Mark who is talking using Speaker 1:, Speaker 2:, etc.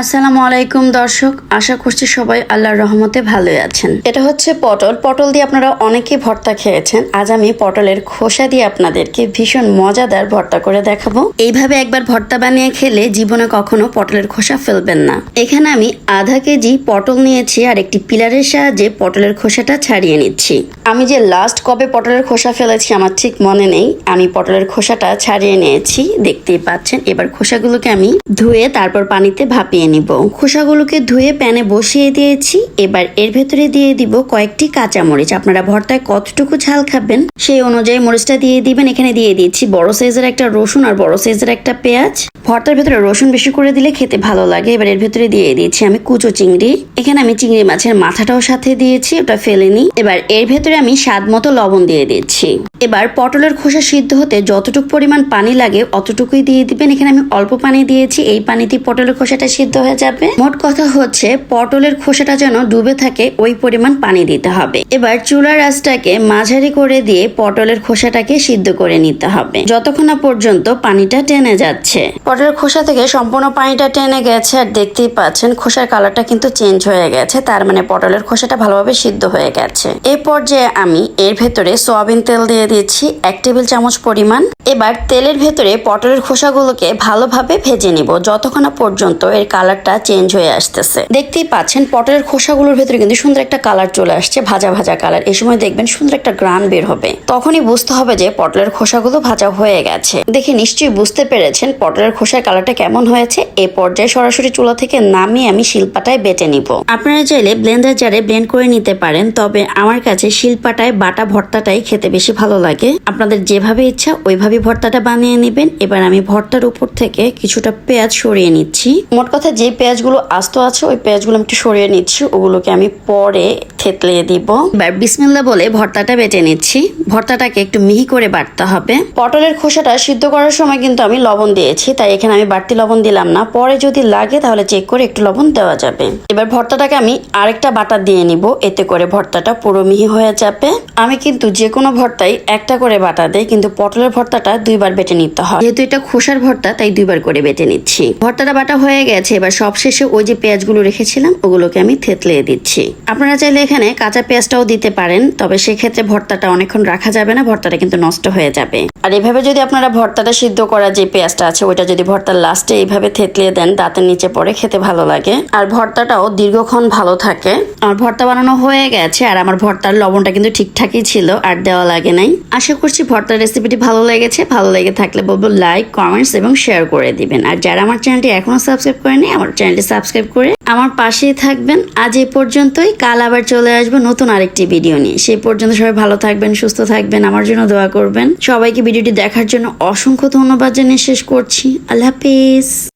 Speaker 1: আসসালামু আলাইকুম দর্শক, আশা করছি সবাই আল্লাহর রহমতে ভালোই আছেন। এটা হচ্ছে পটল। পটল দিয়ে আপনারা অনেকেই ভর্তা খেয়েছেন। আজ আমি পটলের খোসা দিয়ে আপনাদেরকে ভীষণ মজাদার ভর্তা করে দেখাবো। এইভাবে একবার ভর্তা বানিয়ে খেলে জীবনে কখনো পটলের খোসা ফেলবেন না। এখানে আমি আধা কেজি পটল নিয়েছি আর একটি পিলারের সাহায্যে পটলের খোসাটা ছাড়িয়ে নিচ্ছি। আমি যে লাস্ট কবে পটলের খোসা ফেলেছি আমার ঠিক মনে নেই। আমি পটলের খোসাটা ছাড়িয়ে নিয়েছি, দেখতেই পাচ্ছেন। এবার খোসাগুলোকে আমি ধুয়ে তারপর পানিতে ভাপিয়ে নিব। খোসাগুলোকে ধুয়ে প্যানে বসিয়ে দিয়েছি। এবার এর ভেতরে দিয়ে দিব কয়েকটি কাঁচামরিচ। আপনারা ভর্তায় কতটুকু ঝাল খাবেন সেই অনুযায়ী মরিচটা দিয়ে দিবেন। এখানে দিয়ে দিচ্ছি বড় সাইজের একটা রসুন আর বড় সাইজের একটা পেঁয়াজ। ভর্তার ভেতরে রসুন বেশি করে দিলে খেতে ভালো লাগে। এবার এর ভেতরে দিয়ে দিয়েছি আমি কুচো চিংড়ি। এখানে আমি চিংড়ি মাছের মাথাটাও সাথে দিয়েছি, ওটা ফেলে নিই। এবার এর ভেতরে আমি স্বাদ মতো লবণ দিয়ে দিচ্ছি। এবার পটলের খোসা সিদ্ধ হতে যতটুকু পরিমাণ পানি লাগে অতটুকুই দিয়ে দিবেন। এখানে আমি অল্প পানি দিয়েছি। এই পানিতে পটলের খোসাটা সিদ্ধ হয়ে যাবে। মোট কথা হচ্ছে, পটলের খোসাটা যেন ডুবে থাকে, ওই পরিমাণ পানি দিতে হবে। এবার চুলার আঁচটাকে মাঝারি করে দিয়ে পটলের খোসাটাকে সিদ্ধ করে নিতে হবে। যতক্ষণ না পর্যন্ত পানিটা টেনে যাচ্ছে। পটলের খোসা থেকে সম্পূর্ণ পানিটা টেনে গেছে, আর দেখতেই পাচ্ছেন, খোসার কালারটা কিন্তু চেঞ্জ হয়ে গেছে। তার মানে পটলের খোসাটা ভালোভাবে সিদ্ধ হয়ে গেছে। এই পর্যায়ে আমি এর ভেতরে সয়াবিন তেল দিয়ে দিচ্ছি, এক টেবিল চামচ পরিমাণ। এবার তেলের ভেতরে পটলের খোসাগুলোকে ভালোভাবে ভেজে নিব। যতক্ষণ পর্যন্ত এর কালারটা চেঞ্জ হয়ে আসতেছে। দেখতেই পাচ্ছেন পটলের খোসাগুলোর ভেতরে কিন্তু সুন্দর একটা কালার চলে আসছে, ভাজা ভাজা কালার। এই সময় দেখবেন সুন্দর একটা গ্রান বের হবে। তখনই বুঝতে হবে যে পটলের খোসাগুলো ভাজা হয়ে গেছে। দেখে নিশ্চয়ই বুঝতে পেরেছেন পটলের খোসার কালারটা কেমন হয়েছে। এই পর্যায়ে সরাসরি চুলা থেকে নামিয়ে আমি শিলপাটায় বেটে নিব। আপনারা চাইলে ব্লেন্ডার জারে ব্লেন্ড করে নিতে পারেন, তবে আমার কাছে শিল্পাটায় বাটা ভর্তাটাই খেতে বেশি ভালো লাগে। আপনাদের যেভাবে ইচ্ছা ওইভাবে ভর্তাটা বানিয়ে নেবেন। এবার আমি ভর্তার উপর থেকে কিছুটা পেঁয়াজ সরিয়ে নিচ্ছি। মোট কথা যে পেঁয়াজগুলো আস্ত আছে ওই পেঁয়াজগুলো আমি একটু সরিয়ে নিচ্ছি। ওগুলোকে আমি পরে থেতলে দিব। এবার বিসমিল্লা বলে ভর্তাটা বেটে নিচ্ছি। ভর্তাটাকে একটু মিহি করে বাটতে হবে। পটলের খোসাটা সিদ্ধ করার সময় কিন্তু আমি লবণ দিয়েছি তাই এখানে আমি বাড়তি লবণ দিলাম না। পরে যদি লাগে তাহলে চেক করে একটু লবণ দেওয়া যাবে। এবার ভর্তাটাকে আমি আরেকটা বাটা দিয়ে নিব এতে করে ভর্তাটা পুরো মিহি হয়ে যাবে। আমি কিন্তু যে কোনো ভর্তাই একটা করে বাটা দেই কিন্তু পটলের ভর্তাটা দুইবার বেটে নিতে হয়। যেহেতু এটা খোসার ভর্তা তাই দুইবার করে বেটে নিচ্ছি। ভর্তাটা বাটা হয়ে গেছে এবার সবশেষে ওই যে পেঁয়াজগুলো রেখেছিলাম, ওগুলোকে আমি থেতলে দিচ্ছি। আপনারা চাইলে এখানে কাঁচা পেঁয়াজটাও দিতে পারেন, তবে সেক্ষেত্রে ভর্তাটা অনেকক্ষণ রাখা যাবে না, ভর্তাটা কিন্তু নষ্ট হয়ে যাবে। আর এভাবে যদি আপনারা ভর্তাটা সিদ্ধ করা যে পেঁয়াজটা আছে, ওইটা যদি ভর্তার লাস্টে এইভাবে থেতলিয়ে দেন, দাঁতের নিচে পড়ে খেতে ভালো লাগে। আর ভর্তাটাও দীর্ঘক্ষণ ভালো থাকে। আমার ভর্তা বানানো হয়ে গেছে, আর আমার ভর্তার লবণটা কিন্তু ঠিকঠাকই ছিল, আর দেওয়া লাগে নাই। আশা করছি ভর্তার রেসিপিটি ভালো লেগেছে। ভালো লেগে থাকলে বলব লাইক, কমেন্টস এবং শেয়ার করে দিবেন। আর যারা আমার চ্যানেলটি এখনও সাবস্ক্রাইব করেনি আমার চ্যানেলটি সাবস্ক্রাইব করে আমার পাশেই থাকবেন। আজ এ পর্যন্তই। কাল আবার চলে আসব নতুন আরেকটি ভিডিও নিয়ে। সেই পর্যন্ত সবাই ভালো থাকবেন, সুস্থ থাকবেন, আমার জন্য দোয়া করবেন। সবাইকে ভিডিওটি দেখার জন্য অসংখ্য ধন্যবাদ জানিয়ে শেষ করছি। আল্লাহ হাফিজ।